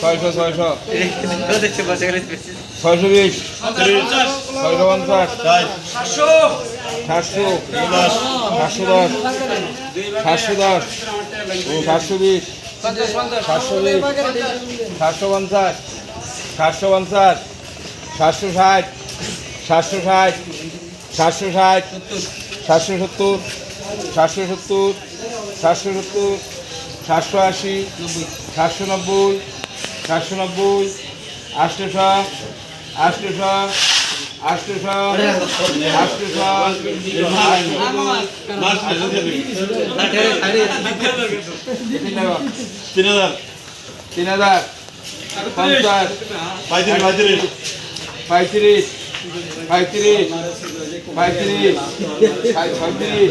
ছয়শো। ছয়শো বিশ। ছয়শো পঞ্চাশ। সাতশো। সাতশো। দশ। সাতশো দশ। সাতশো বিশ। সাতশো বিশ। সাতশো পঞ্চাশ। সাতশো পঞ্চাশ। সাতশো ষাট। সাতশো ষাট। সাতশো ষাট। সাতশো সত্তর। সাতশো সত্তর। সাতশো সত্তর। সাতশো আশি সাতশো নব্বই সাতশো নব্বই আটশোশো আটশোশো আটশোশো আটশোশো তিন হাজার তিন হাজার পঞ্চাশ পঁয়ত্রিশ পঁয়ত্রিশ পঁয়ত্রিশ পঁয়ত্রিশ পঁয়ত্রিশ ছয়ত্রিশ